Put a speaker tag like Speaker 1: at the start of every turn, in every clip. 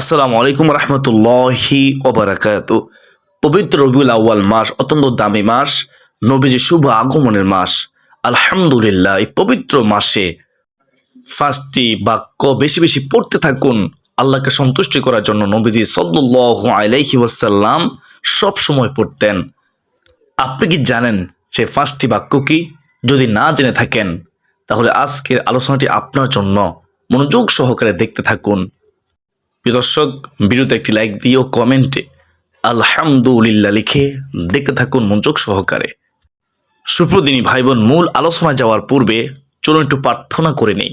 Speaker 1: আসসালামু আলাইকুম রহমতুল্লাহি ওবরাকাত পবিত্র রবিউল আউ্য়াল মাস, অত্যন্ত দামি মাস, নবীজি শুভ আগমনের মাস। আলহামদুলিল্লাহ, এই পবিত্র মাসে ফার্স্টটি বাক্য বেশি বেশি পড়তে থাকুন, আল্লাহকে সন্তুষ্টি করার জন্য নবীজি সাল্লাল্লাহু আলাইহি ওয়াসাল্লাম সব সময় পড়তেন। আপনি কি জানেন সে ফার্স্টটি বাক্য কি? যদি না জেনে থাকেন, তাহলে আজকের আলোচনাটি আপনার জন্য মনোযোগ সহকারে দেখতে থাকুন। দর্শক, ভিডিওতে একটি লাইক দিয়ে কমেন্টে আলহামদুলিল্লাহ লিখে দেখতে থাকুন মনোযোগ সহকারে। সুপ্রদিনী ভাই বোন মূল আলোচনায় যাওয়ার পূর্বে চলুন একটু প্রার্থনা করে নেই।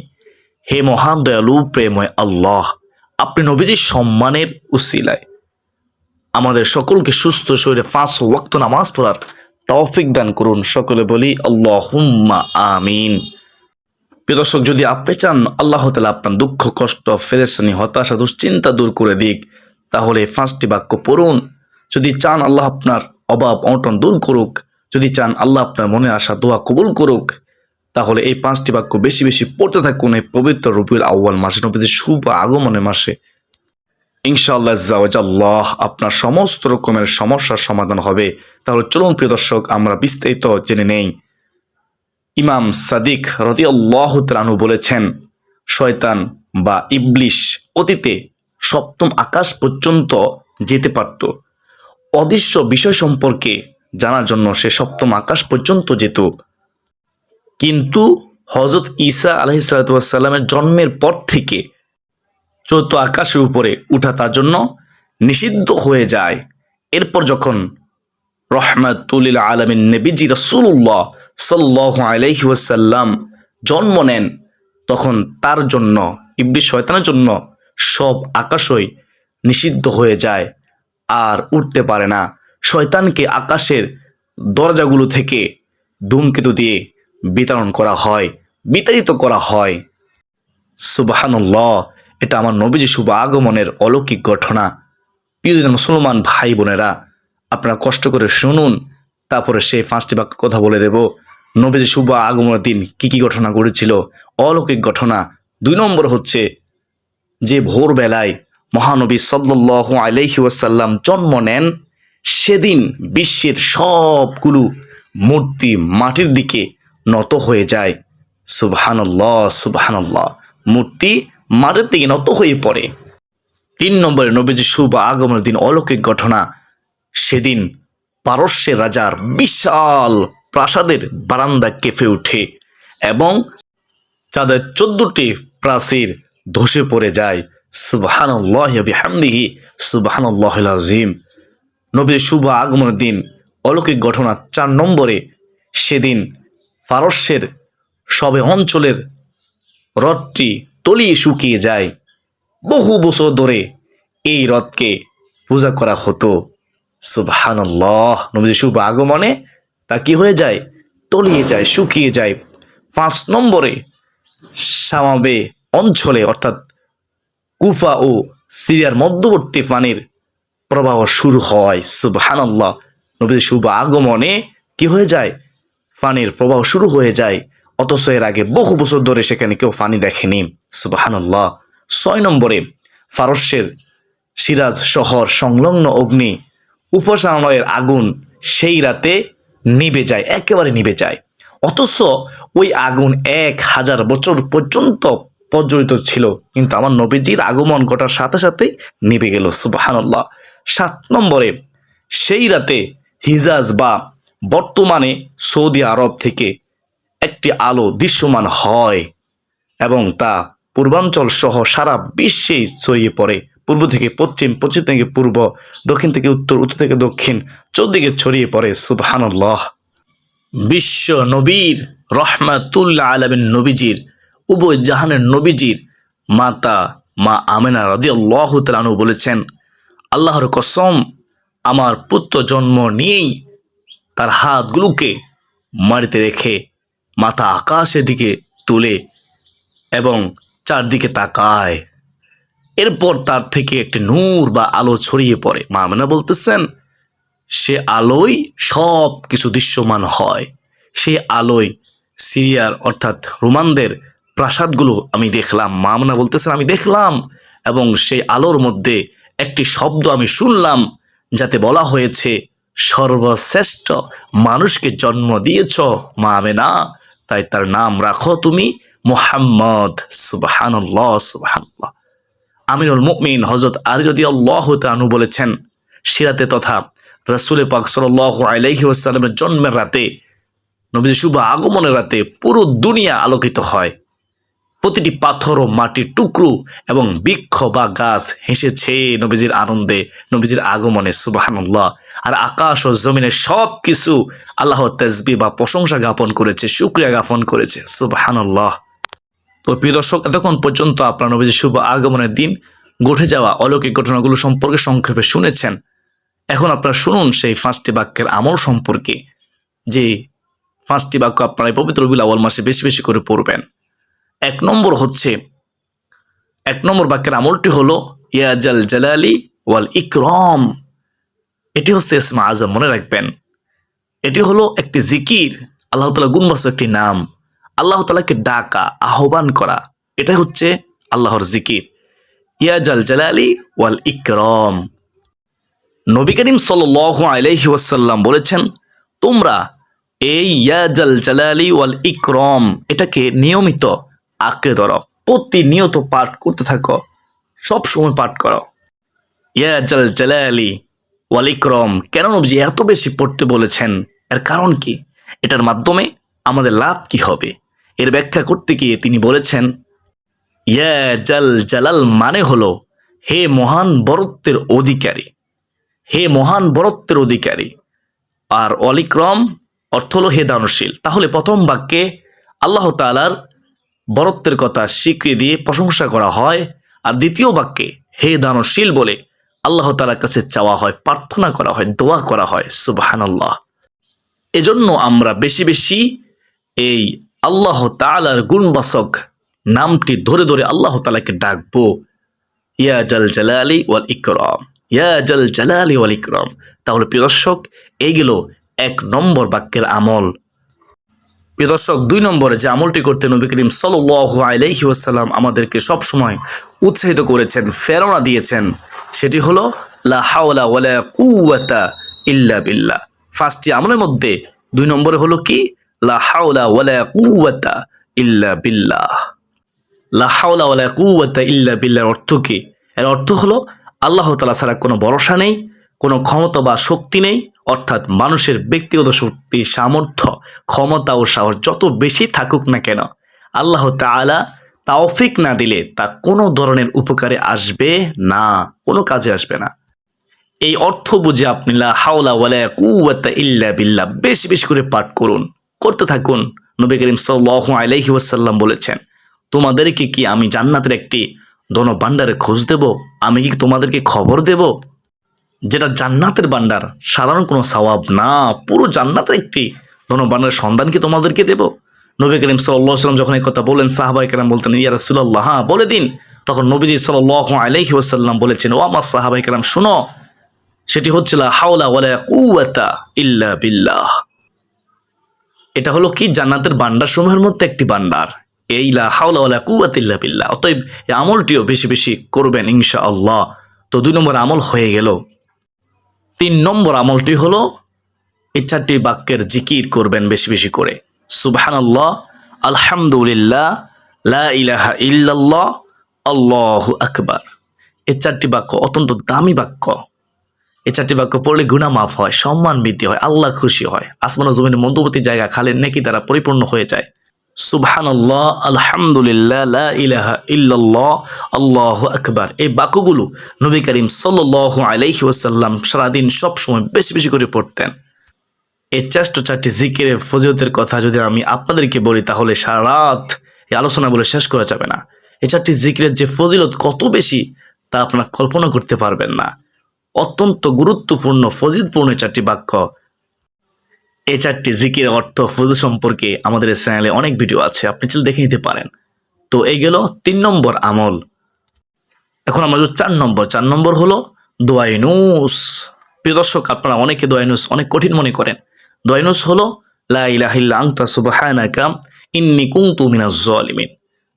Speaker 1: হে মহান দয়ালু প্রেময় আল্লাহ, আপনি নবীজির সম্মানের উসিলায় আমাদের সকলকে সুস্থ শরীরে পাঁচ ওয়াক্ত নামাজ পড়ার তৌফিক দান করুন। সকলে বলি, আল্লাহুম্মা আমিন। প্রিয় দর্শক, যদি আপনি চান আল্লাহ তালা আপনার দুঃখ, কষ্ট ফেরেসানি হতাশা, দুশ্চিন্তা দূর করে দিক, তাহলে পাঁচটি বাক্য পড়ুন। যদি চান আল্লাহ আপনার অভাব, অনটন দূর করুক, যদি চান আল্লাহ আপনার মনে আসা দোয়া কবুল করুক, তাহলে এই পাঁচটি বাক্য বেশি বেশি পড়তে থাকুন এই পবিত্র রবিউল আউ্য়াল মাসে, নবীজির শুভ আগমনের মাসে। ইনশাআল্লাহ আল্লাহ আপনার সমস্ত রকমের সমস্যার সমাধান হবে। তাহলে চলুন প্রিয় দর্শক, আমরা বিস্তারিত জেনে নেই। ইমাম সাদিক রতি আল্লাহ তালু বলেছেন, শয়তান বা ইবলিশ অতীতে সপ্তম আকাশ পর্যন্ত যেতে পারত। অদৃশ্য বিষয় সম্পর্কে জানার জন্য সে সপ্তম আকাশ পর্যন্ত যেত। কিন্তু হজরত ঈসা আলহিসাল্লামের জন্মের পর থেকে চৌদ্দ আকাশের উপরে উঠা তার জন্য নিষিদ্ধ হয়ে যায়। এরপর যখন রহমাতুল আলমিন নবীজি রসুল্লাহ সাল্লাহ ওয়াসাল্লাম জন্ম নেন, তখন তার জন্য ইবলিশ শয়তানের জন্য সব আকাশই নিষিদ্ধ হয়ে যায়, আর উঠতে পারে না। শয়তানকে আকাশের দরজাগুলো থেকে ধূমকেতু দিয়ে বিতরণ করা হয়, বিতাড়িত করা হয়। সুবাহানুল্লাহ, এটা আমার নবীজি শুভ আগমনের অলৌকিক ঘটনা। প্রিয় মুসলমান ভাই বোনেরা আপনারা কষ্ট করে শুনুন, তারপরে সেই পাঁচটি বাক্য কথা বলে দেব। নবীজি শুভ আগমনের দিন কি কি ঘটনা ঘটেছিল? অলৌকিক ঘটনা। দুই নম্বর হচ্ছে যে ভোরবেলায় মহানবী সাল্লাহ আলহি ওয়াসাল্লাম জন্ম নেন, সেদিন বিশ্বের সবগুলো মূর্তি মাটির দিকে নত হয়ে যায়। সুবহানাল্লাহ সুবহানাল্লাহ। মূর্তি মাটির দিকে নত হয়ে পড়ে। তিন নম্বরে নবীজি শুভ আগমনের দিন অলৌকিক ঘটনা। সেদিন পারস্যের রাজার বিশাল প্রাসাদের বারান্দা কেঁপে ওঠে এবং তাদের চোদ্দটি প্রাচীর ধসে পড়ে যায়। সুবাহান্লাহ আজিম নবীর শুভ আগমনের দিন, অলৌকিক ঘটনা চার নম্বরে সেদিন পারস্যের সবে অঞ্চলের হ্রদটি তলিয়ে শুকিয়ে যায়। বহু বছর ধরে এই হ্রদকে পূজা করা হতো। সুবহানাল্লাহ নবীজি শুভ আগমনে তা কি হয়ে যায়? তলিয়ে যায়, শুকিয়ে যায়। পাঁচ নম্বরে সামাবে অঞ্চলে, অর্থাৎ কুফা ও সিরিয়ার মধ্যবর্তী পানির প্রবাহ শুরু হয়। সুবহানাল্লাহ। নবীজি শুভ আগমনে কি হয়ে যায়? পানির প্রবাহ শুরু হয়ে যায়। অথচ এর আগে বহু বছর ধরে সেখানে কেউ পানি দেখেনি। সুবহানাল্লাহ। ছয় নম্বরে ফারস্যের সিরাজ শহর সংলগ্ন অগ্নি উপাসনালয়ের আগুন সেই রাতে নিভে যায়, একেবারে নিবে যায়। অথচ ওই আগুন এক হাজার বছর পর্যন্ত প্রজ্বলিত ছিল, কিন্তু আমার নবীজির আগমন ঘটার সাথে সাথেই নিভে গেল সুবাহান্লাহ সাত নম্বরে, সেই রাতে হিজাজ বা বর্তমানে সৌদি আরব থেকে একটি আলো দৃশ্যমান হয় এবং তা পূর্বাঞ্চল সহ সারা বিশ্বেই ছড়িয়ে পড়ে। পূর্ব থেকে পশ্চিম পশ্চিম থেকে পূর্ব, দক্ষিণ থেকে উত্তর উত্তর থেকে দক্ষিণ, চৌদিকে ছড়িয়ে পড়ে, সুবহানাল্লাহ। বিশ্ব নবীর রহমাতুল্লাহ আলমিন নবীজির, উভয় জাহানের নবীজির মাতা মা আমেনা রাজি আল্লাহ তালু বলেছেন, আল্লাহর কসম, আমার পুত্র জন্ম নিয়েই তার হাতগুলোকে মাটিতে রেখে মাথা আকাশের দিকে তুলে এবং চারদিকে তাকায়। এরপর তার থেকে একটি নূর বা আলো ছড়িয়ে পড়ে। মামেনা বলতেছেন, সে আলোয় সব কিছু দৃশ্যমান হয়। সে আলোয় সিরিয়ার অর্থাৎ রোমানদের প্রাসাদগুলো আমি দেখলাম। মামনা বলতেছেন, আমি দেখলাম এবং সেই আলোর মধ্যে একটি শব্দ আমি শুনলাম যাতে বলা হয়েছে, সর্বশ্রেষ্ঠ মানুষকে জন্ম দিয়েছ মা না তাই তার নাম রাখো তুমি মোহাম্মদ সুবাহান্লাহ সুবাহান্লাহ আমিনুল মুমিন হজরত আলী যদি আল্লাহ তানু বলেছেন, সিরাতে তথা রসুল পাক সাল্লাহ আলাইহি ওয়াসাল্লামের জন্মের রাতে নবীজি শুভ আগমনের রাতে পুরো দুনিয়া আলোকিত হয়। প্রতিটি পাথর ও মাটির টুকরো এবং বৃক্ষ বা গাছ হেসেছে নবীজির আনন্দে, নবীজির আগমনে, সুবাহানুল্লাহ। আর আকাশ ও জমিনের সব কিছু আল্লাহ তেজবি বা প্রশংসা জ্ঞাপন করেছে, শুক্রিয়া জ্ঞাপন করেছে, সুবাহানুল্লাহ। তো প্রিয় দর্শক, এতক্ষণ পর্যন্ত আপনার নবীজির শুভ আগমনের দিন ঘটে যাওয়া অলৌকিক ঘটনাগুলো সম্পর্কে সংক্ষেপে শুনেছেন। এখন আপনারা শুনুন সেই পাঁচটি বাক্যের আমল সম্পর্কে, যে পাঁচটি বাক্য আপনারা এই পবিত্র রবিউল আওয়াল মাসে বেশি বেশি করে পড়বেন। এক নম্বর হচ্ছে, এক নম্বর বাক্যের আমলটি হলো ইয়াজাল জালালি ওয়াল ইকরম এটি হচ্ছে ইসমা আজম, মনে রাখবেন। এটি হলো একটি জিকির, আল্লাহ তালা গুনবাস একটি নাম। আল্লাহ তালাকে ডাকা, আহ্বান করা, এটাই হচ্ছে আল্লাহর জিকির। ইয়াজাল জালালি ওয়াল ইকরম। নবী করিম সাল আলাইহি ওয়াসাল্লাম বলেছেন, তোমরা এই ইয়াজাল জালালি ওয়াল ইকরম, এটাকে নিয়মিত আঁকড়ে ধরো, প্রতিনিয়ত পাঠ করতে থাকো, সব সময় পাঠ করো। ইয়াজাল জালালি ওয়াল ইকরম, কেন নবজি এত বেশি পড়তে বলেছেন? এর কারণ কি? এটার মাধ্যমে আমাদের লাভ কি হবে? এর ব্যাখ্যা করতে গিয়ে তিনি বলেছেন, ইয়া জাল জালাল মানে হলো, হে মহান বরত্বের অধিকারী। হে মহান বরত্বের অধিকারী। আর অলিক্রম অর্থ হলো হে দানশীল। তাহলে প্রথম বাক্যে আল্লাহ তালার বরত্বের কথা স্বীকৃতি দিয়ে প্রশংসা করা হয়, আর দ্বিতীয় বাক্যে হে দানশীল বলে আল্লাহ তালার কাছে চাওয়া হয়, প্রার্থনা করা হয়, দোয়া করা হয়, সুবাহানাল্লাহ। এজন্য আমরা বেশি বেশি এই আল্লাহ তালার গুণবাসক নামটি ধরে ধরে আল্লাহ তালাকে ডাকবো। ইয়া জাল জালালি ওয়াল ইকরম, ইয়া জাল জালালি ওয়াল ইকরম। তাহলে প্রিয় দর্শক এইগুলো এক নম্বর বাক্যের আমল। প্রিয় দর্শক, দুই নম্বরে যে আমলটি করতে নবী করিম সাল্লাহ আলাইহি ওয়াসাল্লাম আমাদেরকে সবসময় উৎসাহিত করেছেন, প্রেরণা দিয়েছেন, সেটি হলো, লা হাওলা ওয়ালা ইল্লা বিল্লাহ। ফার্স্টটি আমলের মধ্যে, দুই নম্বরে হলো কি? লা হাওলা ওয়ালা কুওয়াতা ইল্লা বিল্লাহ। লা হাওলা ওয়ালা কুওয়াতা ইল্লা বিল্লাহর অর্থ কি? এর অর্থ হলো, আল্লাহ তাআলা ছাড়া কোনো ভরসা নেই, কোনো ক্ষমতা বা শক্তি নেই, অর্থাৎ মানুষের ব্যক্তিগত শক্তি, সামর্থ্য, ক্ষমতা ও সাহস যত বেশি থাকুক না কেন, আল্লাহ তাআলা তাওফিক না দিলে তা কোনো ধরনের উপকারে আসবে না, কোনো কাজে আসবে না। এই অর্থ বুঝে আপনি লা হাওলা ওয়ালা কুওয়াতা ইল্লা বিল্লাহ বেশি বেশি করে পাঠ করুন। করতে থাকুন, নবী করিম সাল্লাল্লাহু আলাইহি ওয়াসাল্লাম বলেছেন, তোমাদেরকে কি আমি জান্নাতের একটি ধন ধনভাণ্ডারে খোঁজ দেব? আমি কি তোমাদেরকে খবর দেব? যেটা জান্নাতের ভাণ্ডার, সাধারণ কোনো সওয়াব না, পুরো জান্নাতের একটি ধন ধনভাণ্ডারের সন্ধান কি তোমাদেরকে দেব? নবী করিম সাল্লাহ সাল্লাম যখন এই কথা বলেন সাহাবাই কেরাম বলতেন, ইয়া রাসূলুল্লাহ হ্যাঁ বলে দিন। তখন নবীজি সাল্লাল্লাহু আলাইহি ওয়াসাল্লাম বলেছেন, ও আমার সাহাবাই কেরাম, শুনো, সেটি হচ্ছিল হাওলা ওয়ালা কুওয়াতা ইল্লা বিল্লাহ। এটা হলো কি? জান্নাতের বান্ডার সমূহের মধ্যে একটি বান্ডার এই লা হাওলা কুওয়াতা বিল্লাহ। অতএব এই আমলটিও বেশি বেশি করবেন ইনশাআল্লাহ। তো দুই নম্বর আমল হয়ে গেল। তিন নম্বর আমলটি হলো এই চারটি বাক্যের জিকির করবেন বেশি বেশি করে। সুবহানাল্লাহ, আলহামদুলিল্লাহ, লা ইলাহা ইল্লাল্লাহ, আল্লাহু আকবার। এই চারটি বাক্য অত্যন্ত দামি বাক্য। এই চারটি বাক্য পড়লে গুণা মাফ হয়, সম্মান বৃদ্ধি হয়, আল্লাহ খুশি হয়। আসমান ও জমিনের মধ্যবর্তী জায়গা খালের নেকি দ্বারা পরিপূর্ণ হয়ে যায়। সুবহানাল্লাহ, আলহামদুলিল্লাহ, লা ইলাহা ইল্লাল্লাহ, আল্লাহু আকবার। এই বাক্যগুলো নবী করিম সাল্লাল্লাহু আলাইহি ওয়াসাল্লাম সারাদিন সব সময় বেশি বেশি করে পড়তেন। এই চারটো চারটি জিকিরের ফজিলতের কথা যদি আমি আপনাদেরকে বলি, তাহলে সারা রাত এই আলোচনা বলে শেষ করা যাবে না। এই চারটি জিকিরের যে ফজিলত কত বেশি, তা আপনারা কল্পনা করতে পারবেন না। অত্যন্ত গুরুত্বপূর্ণ ফজিলপূর্ণ এই চারটি বাক্য। এই চারটি জিকির অর্থ ফজল সম্পর্কে আমাদের চ্যানেলে অনেক ভিডিও আছে, আপনি চাইলে দেখে নিতে পারেন। তো এই গেল তিন নম্বর আমল। এখন আমরা চার নম্বর। চার নম্বর হলো দোয়াইনুস প্রিয় দর্শক, আপনারা অনেকে দোয়াইনুস অনেক কঠিন মনে করেন। দোয়াইনুস হলো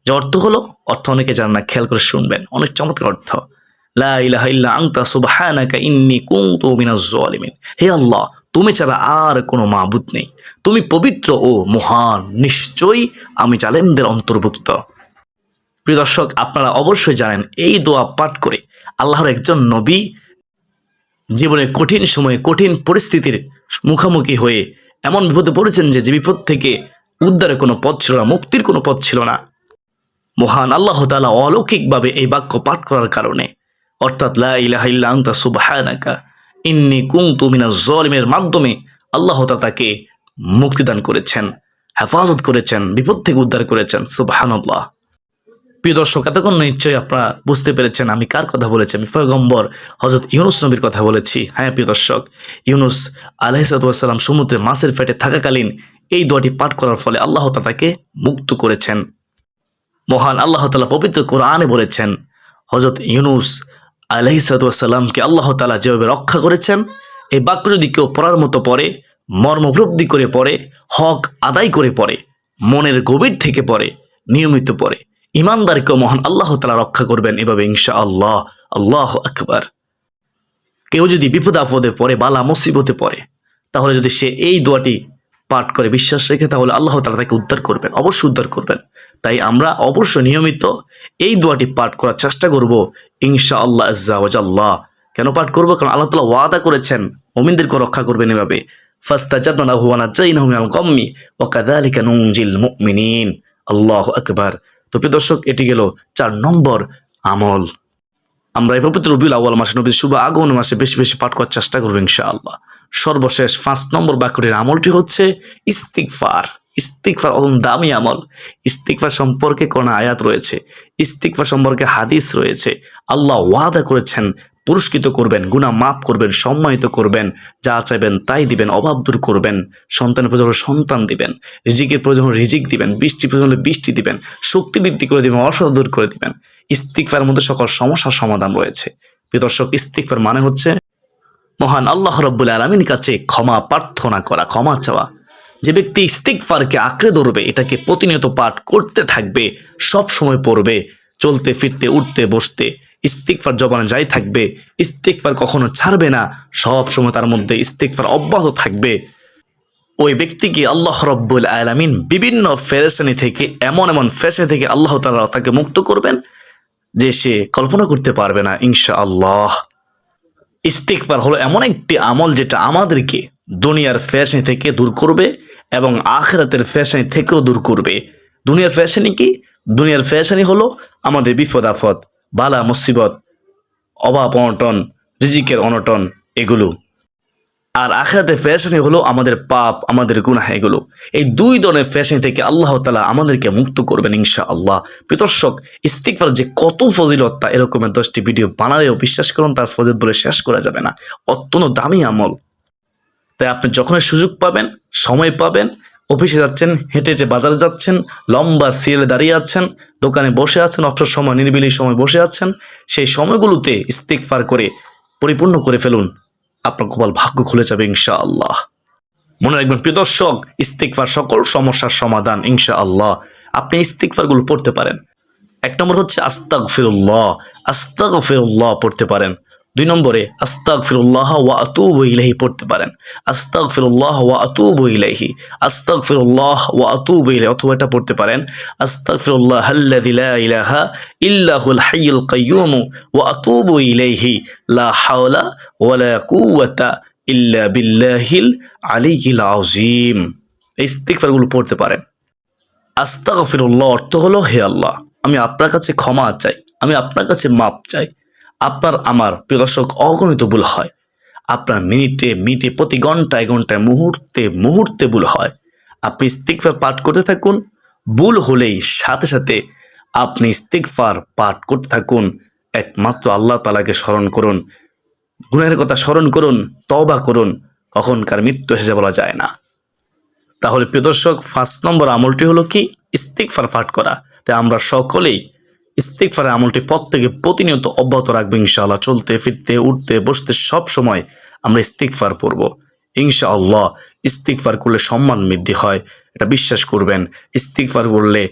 Speaker 1: যে অর্থ হলো, অর্থ অনেকে জান খেয়াল করে শুনবেন। অনেক চমৎকার অর্থ। আনতা সুবহানাকা ইন্নী কুনতু মিনাজ জালিমিন। হে আল্লাহ, তুমি ছাড়া আর কোনো মাবুদ নেই। তুমি পবিত্র ও মহান, নিশ্চয়ই আমি জালেমদের অন্তর্ভুক্ত। প্রিয় দর্শক, আপনারা অবশ্যই জানেন, এই দোয়া পাঠ করে আল্লাহর একজন নবী জীবনের কঠিন সময়ে কঠিন পরিস্থিতির মুখোমুখি হয়ে এমন বিপদে পড়েছেন যে বিপদ থেকে উদ্ধারের কোনো পথ ছিল না, মুক্তির কোনো পথ ছিল না। মহান আল্লাহ তালা অলৌকিকভাবে এই বাক্য পাঠ করার কারণে অর্থাৎ মাধ্যমে আল্লাহ তাকে মুক্তিদান করেছেন, হেফাজত করেছেন, বিপদ থেকে উদ্ধার করেছেন, সুবহানাল্লাহ। প্রিয় দর্শক, এতক্ষণ নিশ্চয়ই আপনারা বুঝতে পেরেছেন আমি কার কথা বলেছি, আমি পয়গম্বর হজরত ইউনুস নবীর কথা বলেছি। হ্যাঁ প্রিয় দর্শক, ইউনুস আলহিসাল্লাম সমুদ্রে মাছের ফেটে থাকাকালীন এই দোয়াটি পাঠ করার ফলে আল্লাহ তাকে মুক্ত করেছেন। মহান আল্লাহ তালা পবিত্র কোরআনে বলেছেন হজরত ইউনুস আলহিসাল্লামকে আল্লাহ তালা যেভাবে রক্ষা করেছেন, এই বাক্য যদি কেউ পড়ার মতো পড়ে মর্ম উপলব্ধি করে পড়ে, হক আদায় করে পড়ে, মনের গভীর থেকে পড়ে, নিয়মিত পড়ে। ইমানদারকে মহান আল্লাহ তালা রক্ষা করবেন এভাবে ইনশা আল্লাহ আল্লাহ আকবার। কেউ যদি বিপদ আপদে পড়ে, বালা মুসিবতে পড়ে, তাহলে যদি সে এই দোয়াটি পাঠ করে বিশ্বাস রেখে, তাহলে আল্লাহ তালা তাকে উদ্ধার করবেন, অবশ্যই উদ্ধার করবেন। তাই আমরা অবশ্যই নিয়মিত এই দোয়াটি পাঠ করার চেষ্টা করব ইনশা আল্লাহ আল্লাহ কেন পাঠ করব? কারণ আল্লাহ তালা ওয়াদা করেছেন মোমিনদেরকে রক্ষা করবেন এভাবে। মুমিনিন। আল্লাহু আকবার। তো প্রিয় দর্শক, এটি গেল চার নম্বর আমল। আমরা এই পবিত্র রবিউল আউয়াল মাসে নবীর শুভ আগমন মাসে বেশি বেশি পাঠ করার চেষ্টা করব, ইনশাআল্লাহ। সর্বশেষ পাঁচ নম্বর বাক্যটির আমলটি হচ্ছে ইস্তিকফার ইস্তিকফার অদম দামি আমল। ইস্তিকফার সম্পর্কে কোন আয়াত রয়েছে? ইস্তিকফার সম্পর্কে হাদিস রয়েছে। আল্লাহ ওয়াদা করেছেন, পুরস্কৃত করবেন, গুনাহ মাফ করবেন, সম্মানিত করবেন, যা চাইবেন তাই দিবেন, অভাব দূর করবেন, সন্তানের প্রয়োজন সন্তান দিবেন, রিজিকের প্রয়োজন রিজিক দিবেন বৃষ্টি প্রয়োজন বৃষ্টি দিবেন, শক্তি বৃদ্ধি করে দিবেন অসদ দূর করে দিবেন ইস্তিকফার মধ্যে সকল সমস্যার সমাধান রয়েছে। প্রিয় দর্শক ইস্তিকফার মানে হচ্ছে মহান আল্লাহ রব্বুল আলমীর কাছে ক্ষমা প্রার্থনা করা, ক্ষমা চাওয়া। যে ব্যক্তি ইস্তিকফারকে আঁকড়ে ধরবে, এটাকে প্রতিনিয়ত পাঠ করতে থাকবে, সব সময় পড়বে, চলতে, ফিরতে, উঠতে, বসতে ইস্তিকফার জবানে যাই থাকবে ইস্তিকফার কখনো ছাড়বে না, সব সময় তার মধ্যে ইস্তিকফার অব্যাহত থাকবে। ওই ব্যক্তিকে আল্লাহ রব্বুল আলামিন বিভিন্ন ফেরেশানি থেকে, এমন এমন ফেরেশানি থেকে আল্লাহ তাআলা তাকে মুক্ত করবেন, যে সে কল্পনা করতে পারবে না ইনশা আল্লাহ ইস্তিকবার হলো এমন একটি আমল যেটা আমাদেরকে দুনিয়ার ফ্যাশন থেকে দূর করবে এবং আখরাতের ফ্যাশন থেকেও দূর করবে। দুনিয়ার ফ্যাশনই কি? দুনিয়ার ফ্যাশনই হলো আমাদের বিপদ আপদ, বালা, মুসিবত, অভাব, অনটন, রিজিকের অনটন, এগুলো। আর আখেরাতে ফ্যাশনই হলো আমাদের পাপ, আমাদের গুনাহ এগুলো। এই দুই ধরনের ফ্যাশন থেকে আল্লাহ তালা আমাদেরকে মুক্ত করবেন ইনশা আল্লাহ প্রদর্শক ইস্তিকবার যে কত ফজিলত তা এরকমের দশটি ভিডিও বানালেও বিশ্বাস করুন তার ফজিলত বলে শেষ করা যাবে না। অত্যন্ত দামি আমল। তাই আপনি যখনই সুযোগ পাবেন, সময় পাবেন, অফিসে যাচ্ছেন, হেঁটে হেঁটে বাজারে যাচ্ছেন, লম্বা সিরিয়ালে দাঁড়িয়ে আছেন, দোকানে বসে আছেন অবসর সময়, নিরিবিলি সময় বসে আছেন, সেই সময়গুলোতে ইস্তিকফার করে, পরিপূর্ণ করে ফেলুন। আপনার কপাল ভাগ্য খুলে যাবে ইনশা আল্লাহ মনে রাখবেন, প্রিয় দর্শক ইস্তিকফার সকল সমস্যার সমাধান ইনশা আল্লাহ আপনি ইস্তিকফারগুলো পড়তে পারেন। এক নম্বর হচ্ছে আস্তাক ফিরুল্লাহ আস্তাক ফিরুল্লাহ পড়তে পারেন। দুই নম্বরে আস্তাক ফিরুল্লাহ ওয়া আতুব ইলাহি পড়তে পারেন। আস্তাক ফিরুল্লাহ ওয়া আতুব ইলাহি আস্তাক ফিরুল্লাহ ওয়া আতুব ইলাহি অথবা এটা পড়তে পারেন আস্তাক ফিরুল্লাহ আল্লাযী লা ইলাহা ইল্লাহুল হাইয়ুল কাইয়্যুম ওয়া আতুবু ইলাইহি, লা হাওলা ওয়ালা কুওয়াতা ইল্লা বিল্লাহিল আলিয়িল আযীম। এই ইস্তিগফারগুলো পড়তে পারেন। আস্তাগফিরুল্লাহ অর্থ হলো, হে আল্লাহ, আমি আপনার কাছে ক্ষমা চাই, আমি আপনার কাছে মাপ চাই আপনার, আমার প্রিয় দর্শক, অগণিত ভুল হয়। আপনার মিনিটে মিনিটে, প্রতি ঘন্টায় ঘন্টায়, মুহূর্তে মুহূর্তে ভুল হয়। আপনি ইস্তিগফার পাঠ করতে থাকুন। ভুল হলেই সাথে সাথে আপনি ইস্তিগফার পাঠ করতে থাকুন। একমাত্র আল্লাহ তালাকে স্মরণ করুন। গুণের কথা স্মরণ করুন তবা করুন। কখনকার মৃত্যু এসে বলা যায় না। তাহলে প্রিয় দর্শক, ফার্স্ট নম্বর আমলটি হলো কি? ইস্তিকফার পাঠ করা। তাই আমরা সকলেই ইস্তিকফারের আমলটি প্রত্যেকে প্রতিনিয়ত অব্যাহত রাখব ইনশাআল্লাহ। চলতে, ফিরতে, উঠতে, বসতে সব সময় আমরা ইস্তিকফার পড়ব। ইনশাআল্লাহ ইস্তিকফার করলে সম্মান বৃদ্ধি হয়, এটা বিশ্বাস করবেন। ইস্তিকফার করলে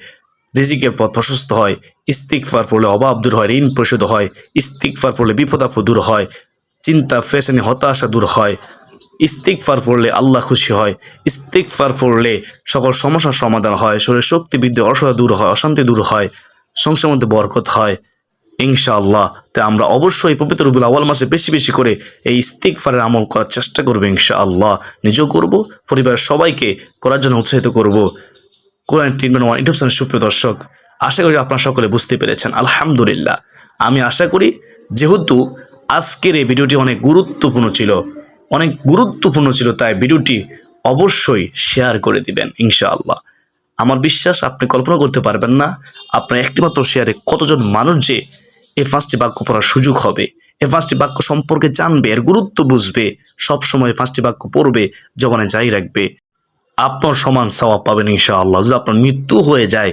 Speaker 1: রিজিকের পথ প্রশস্ত হয় ইস্তিকফার পড়লে অভাব দূর হয়, ঋণ পরিশোধ হয় ইস্তিকফার পড়লে বিপদ আপদ দূর হয়, চিন্তা ফেসানি হতাশা দূর হয় ইস্তিকফার পড়লে আল্লাহ খুশি হয় ইস্তিকফার পড়লে সকল সমস্যার সমাধান হয় শরীর শক্তি বৃদ্ধি, অসহায় দূর হয়, অশান্তি দূর হয় সংসারের মধ্যে বরকত হয়, ইনশাআল্লাহ। তাই আমরা অবশ্যই পবিত্র রবিউল আওয়াল মাসে বেশি বেশি করে এই ইস্তিকফারের আমল করার চেষ্টা করব, ইনশাআল্লাহ। নিজেও করব, পরিবারের সবাইকে করার জন্য উৎসাহিত করব। Quran treatment one YouTube channel সুপ্রিয় দর্শক, আশা করি আপনারা সকলে বুঝতে পেরেছেন, আলহামদুলিল্লাহ। আমি আশা করি যেহেতু আজকের এই ভিডিওটি অনেক গুরুত্বপূর্ণ ছিল, অনেক গুরুত্বপূর্ণ ছিল, তাই ভিডিওটি অবশ্যই শেয়ার করে দিবেন, ইনশাআল্লাহ। আমার বিশ্বাস, আপনি কল্পনা করতে পারবেন না আপনার একটিমাত্র শেয়ারে কতজন মানুষ যে এ পাঁচটি বাক্য পড়ার সুযোগ হবে, এই পাঁচটি বাক্য সম্পর্কে জানবে, এর গুরুত্ব বুঝবে, সব সময় পাঁচটি বাক্য পড়বে, জবানে যাই রাখবে। আপনার সমান সওয়াব পাবেন ইনশাআল্লাহ। যদি আপনার মৃত্যু হয়ে যায়,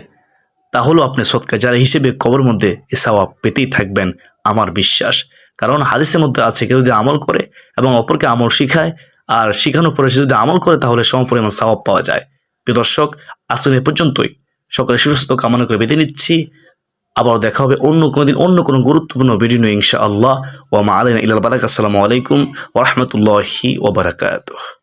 Speaker 1: তাহলেও আপনি সৎকা যারা হিসেবে কবর মধ্যে এ সওয়াব পেতেই থাকবেন, আমার বিশ্বাস। কারণ হাদিসের মধ্যে আছে, কেউ যদি আমল করে এবং অপরকে আমল শিখায়, আর শিখানোর পরে যদি আমল করে, তাহলে সম পরিমাণ সওয়াব পাওয়া যায়। প্রিয় দর্শক আসলে এ পর্যন্তই। সকলে সুস্থ কামনা করে বেঁধে নিচ্ছি। আবার দেখা হবে অন্য কোনো দিন, অন্য কোনো গুরুত্বপূর্ণ ভিডিও নিয়ে ইনশাআল্লাহ। ওয়া মা আলাইনা ইলাল বারাক। আসসালামু আলাইকুম ওয়া রাহমাতুল্লাহি ওয়া